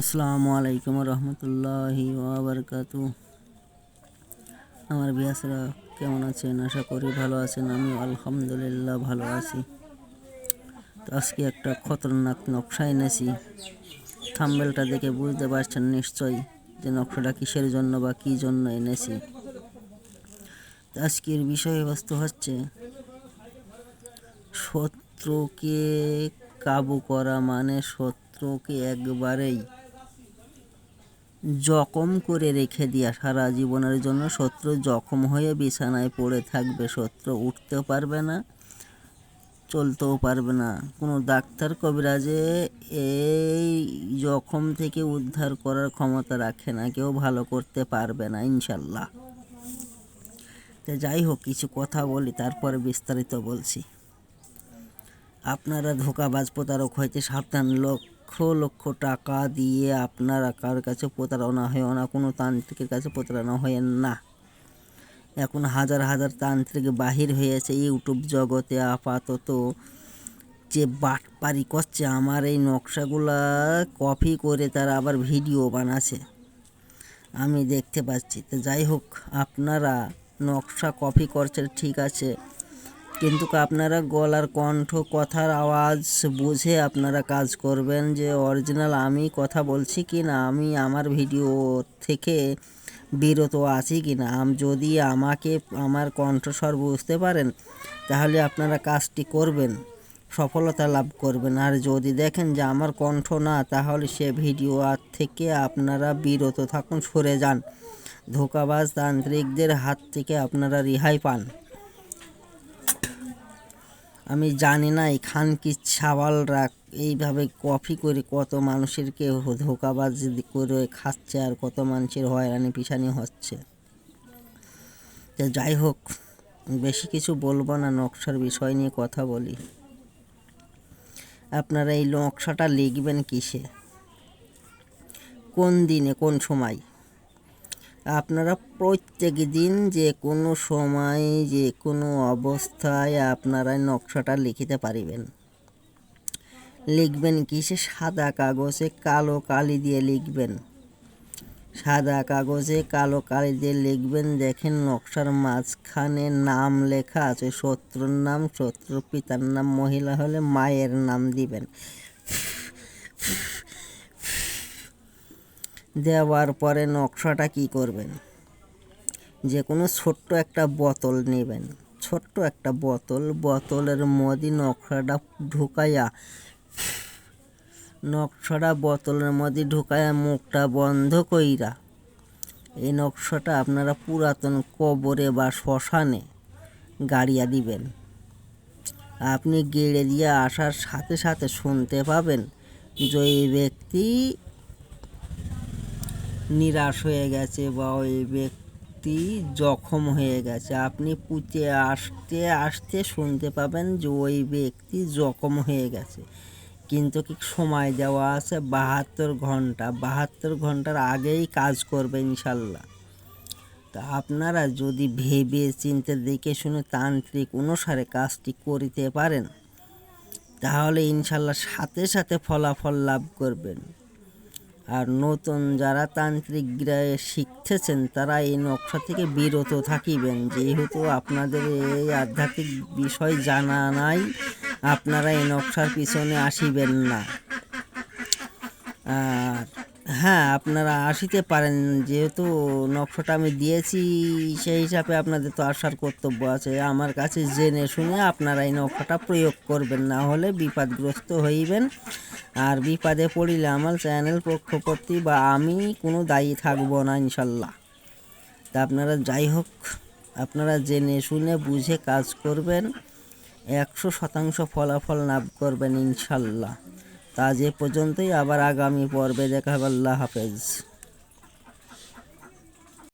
আসসালামু আলাইকুম রহমতুল্লাহি ওয়াবারকাতু আমার বিয়াসরা কেমন আছেন? আশা করি ভালো আছেন। আমি আলহামদুলিল্লাহ ভালো আছি। তো আজকে একটা খতরনাক নকশা এনেছি। থাম্বেলটা দেখে বুঝতে পারছেন নিশ্চয়ই যে নকশাটা কিসের জন্য বা কী জন্য এনেছি। তো আজকের বিষয়বস্তু হচ্ছে শত্রুকে কাবু করা মানে শত্রুকে একবারেই জখম করে রেখে দিয়া সারা জীবনের জন্য শত্রু জখম হয়ে বিছানায় পড়ে থাকবে। শত্রু উঠতেও পারবে না, চলতেও পারবে না। কোনো ডাক্তার কবিরাজে এই জখম থেকে উদ্ধার করার ক্ষমতা রাখে না, কেউ ভালো করতে পারবে না, ইনশাল্লাহ। তো যাই হোক, কিছু কথা বলি, তারপরে বিস্তারিত বলছি। আপনারা ধোকাবাজ প্রতারক হইতে সাবধান লক্ষ লক্ষ লক্ষ টাকা দিয়ে আপনারা কার কাছে প্রতারণা হয় না কোনো তান্ত্রিকের কাছে প্রতারণা হয় না। এখন হাজার হাজার তান্ত্রিক বাহির হয়েছে ইউটিউব জগতে আপাতত। যে বাটপারি করছে, আমার এই নকশাগুলা কপি করে তারা আবার ভিডিও বানাচ্ছে। আমি দেখতে পাচ্ছি। তো যাই হোক, আপনারা নকশা কপি করছেন, ঠিক আছে। কিন্তু আপনারা গলার কণ্ঠ, কথার আওয়াজ বুঝে আপনারা কাজ করবেন যে অরিজিনাল আমি কথা বলছি কি না আমি আমার ভিডিও থেকে বিরত আছি কি না যদি আমাকে, আমার কণ্ঠস্বর বুঝতে পারেন, তাহলে আপনারা কাজটি করবেন, সফলতা লাভ করবেন। আর যদি দেখেন যে আমার কণ্ঠ না, তাহলে সে ভিডিও আর থেকে আপনারা বিরত থাকুন, সরে যান। ধোকাবাজ তান্ত্রিকদের হাত থেকে আপনারা রেহাই পান। আমি জানি না এই খানকি ছাওয়ালরা এইভাবে কফি করে কত মানুষের মানুষেরকে ধোকাবাজ করে খাচ্ছে আর কত মানুষের হয়রানি পিছানি হচ্ছে। তো যাই হোক, বেশি কিছু বলব না, নকশার বিষয় নিয়ে কথা বলি। আপনারা এই নকশাটা লিখবেন কিসে? কোন দিনে, কোন সময়? আপনারা প্রত্যেক দিন যে কোনো সময়, যে কোনো অবস্থায় আপনারা নকশাটা লিখিতে পারিবেন। লিখবেন কি? সে সাদা কাগজে কালো কালি দিয়ে লিখবেন। সাদা কাগজে কালো কালি দিয়ে লিখবেন। দেখেন নকশার মাঝখানে নাম লেখা আছে। শত্রুর নাম, শত্রুর পিতার নাম, মহিলা হলে মায়ের নাম দিবেন। দেওয়ার পরে নকশাটা কি করবেন? যে কোনো ছোট্ট একটা বোতল নেবেন। ছোট্ট একটা বোতল, বোতলের মধ্যে নকশাটা ঢুকাইয়া, নকশাটা বোতলের মধ্যে ঢুকাইয়া মুখটা বন্ধ কইরা, এই নকশাটা আপনারা পুরাতন কবরে বা শ্মশানে গাড়িয়া দিবেন। আপনি গেড়ে দিয়ে আসার সাথে সাথে শুনতে পাবেন যে এই ব্যক্তি নিরাশ হয়ে গেছে বা ওই ব্যক্তি জখম হয়ে গেছে। আপনি পুঁতে আসতে আসতে শুনতে পাবেন যে ওই ব্যক্তি জখম হয়ে গেছে। কিন্তু কি সময় দেওয়া আছে? বাহাত্তর ঘণ্টা। বাহাত্তর ঘণ্টার আগেই কাজ করবে ইনশাল্লাহ। তা আপনারা যদি ভেবে চিনতে, দেখে শুনে তান্ত্রিক অনুসারে কাজটি করিতে পারেন, তাহলে ইনশাল্লাহ সাথে সাথে ফলাফল লাভ করবেন। আর নতুন যারা তান্ত্রিকরা শিখতেছেন, তারা এই নকশা থেকে বিরত থাকিবেন। যেহেতু আপনাদের এই আধ্যাত্মিক বিষয় জানা নাই, আপনারা এই নকশার পিছনে আসিবেন না। আর হ্যাঁ আপনারা আসিতে পারেন। যেহেতু নকশাটা আমি দিয়েছি, সেই হিসাবে আপনাদের তো আসার কর্তব্য আছে। আমার কাছে জেনে শুনে আপনারা এই নকশাটা প্রয়োগ করবেন, না হলে বিপদগ্রস্ত হইবেন। আর বিপদে পড়িলে আমার চ্যানেল পক্ষপতি বা আমি কোনো দায়ী থাকব না, ইনশাল্লাহ। তা আপনারা যাই হোক, আপনারা জেনে শুনে বুঝে কাজ করবেন, একশো শতাংশ ফলাফল লাভ করবেন, ইনশাল্লাহ। তা যে পর্যন্তই, আবার আগামী পর্বে দেখা হবে আল্লাহ হাফেজ।